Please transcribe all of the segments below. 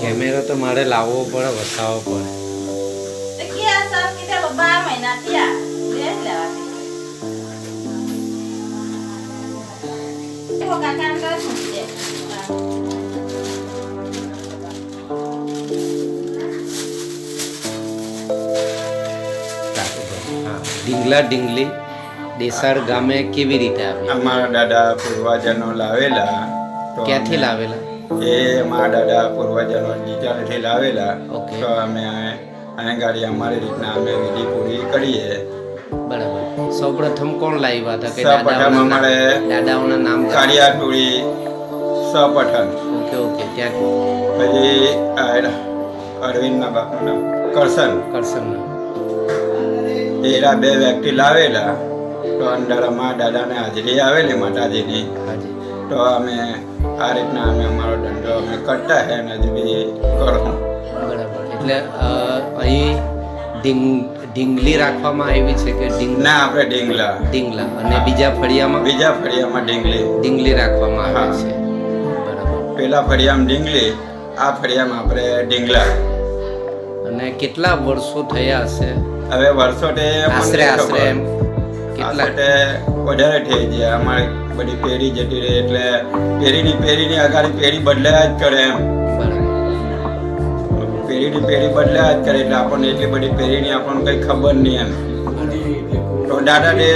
કેમેરો તો મારે લાવવો પડે વસાવવો પડે. ઢીંગલા ઢીંગલી. દેસાડ ગામે કેવી રીતે આવ્યા અમારા દાદા પૂર્વજનો લાવેલા ક્યાંથી લાવેલા? એ મારા દાદા પૂર્વજનો જીજાથી લાવેલા. ઓકે. તો અમે અહીંયા ગાડી અમારી રીતના અમે વિધિ પૂરી કરીએ. બરાબર. સૌપ્રથમ કોણ લાવ્યા હતા? કે સૌપ્રથમ અમારે દાદાઓના નામ? કાળિયાટુળી સપઠન. Okay okay. ત્યાં પછી અરવિંદના બાપનું નામ કરશન. કરસન એરા બે વ્યક્તિ લાવેલા. તો અંદર અમારા દાદાને હાજરી આવેલી માતાજીની. તો અમે આ રીતના અમે અમારો ધંધો અમે કરતા હે અને હજુ બી કરું બરાબર. એટલે અહીં ડીંગ ઢીંગલી રાખવામાં આવી છે કે ડીંગ ના આપણે ડીંગલા ઢીંગલા. અને બીજા ફળિયામાં? બીજા ફળિયામાં ડીંગલી ઢીંગલી રાખવામાં આવે. છે. બરાબર. પેલા ફળિયામાં ડીંગલી આ ફળિયામાં આપણે ડીંગલા અને કેટલા વર્ષો થયા હશે? હવે વર્ષો આશરે આશરે કેટલા આશરે વધારે થઈ ગયા અમારી બધી પેઢી જતી રહી એટલે પેઢીની પેઢીની અગાડી પેઢી બદલાયા જ કરે એમ. પેઢીની પેઢી બદલાયા જ કરે એટલે આપણને એટલી બધી પેઢીની આપણને કંઈ ખબર નહીં એમ. તો દાદા જે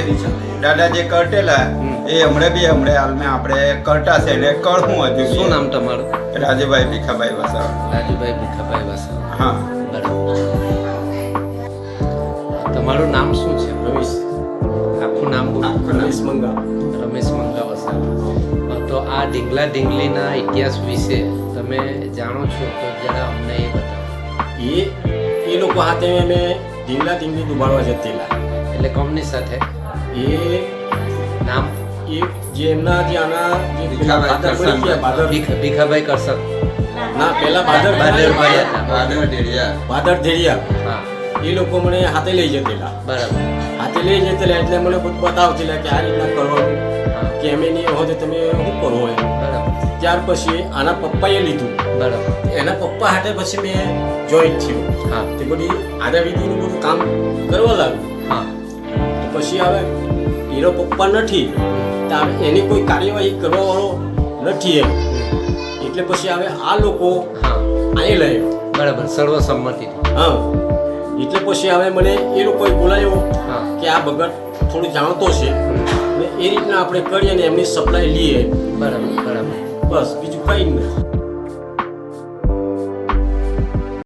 દાદા જે કરટેલા એ હમણાં બી હમણાં હાલમાં આપણે કરતા છે ને કરવું હજુ શું નામ તમારું? રાજુભાઈ ભીખાભાઈ વસાવા. રાજુભાઈ ભીખાભાઈ વસાવા. હા. બરાબર. તમારું નામ શું છે? રમેશ ઢીંગલા ઢીંગલીના ઇતિહાસ વિશે તમે જાણો છો તો જરા અમને એ બતાવો. એ એ લોકો હાથે અમે ઢીંગલા ઢીંગલી ડુબાડવા જતેલા. એટલે કોમની સાથે? એ નામ? એ જે એમના જે આના જે ભીખાભાઈ કરસન ના પેલા બાદર બાદર ભાદર ભાદર. બાદર ડેરિયા ભાદર હા. એ લોકો મને હાથે લઈ જતેલા. બરાબર. હાથે લઈ જતેલા એટલે મને બધું બતાવતેલા કે આ રીતના કરવાનું કે અમે નહીં હોય તો તમે શું કરો એમ? ત્યાર પછી આના પપ્પાએ લીધું. બરાબર. એના પપ્પા હાટે પછી મેં જોઈન થયું. હા. તે બધી આદાવિધિનું બધું કામ કરવા લાગ્યું. હા. પછી હવે એનો પપ્પા નથી એની કોઈ કાર્યવાહી કરવાવાળો નથી એમ. એટલે પછી હવે આ લોકો હા. લે બરાબર સર્વસંમતિ હા. એટલે પછી હવે મને એ લોકોએ બોલાવ્યો હા. કે આ ભગત થોડું જાણતો છે. એ રીતના આપણે કરીએ અને એમની સપ્લાય લઈએ. બરાબર બરાબર. બસ બીજું કંઈ નથી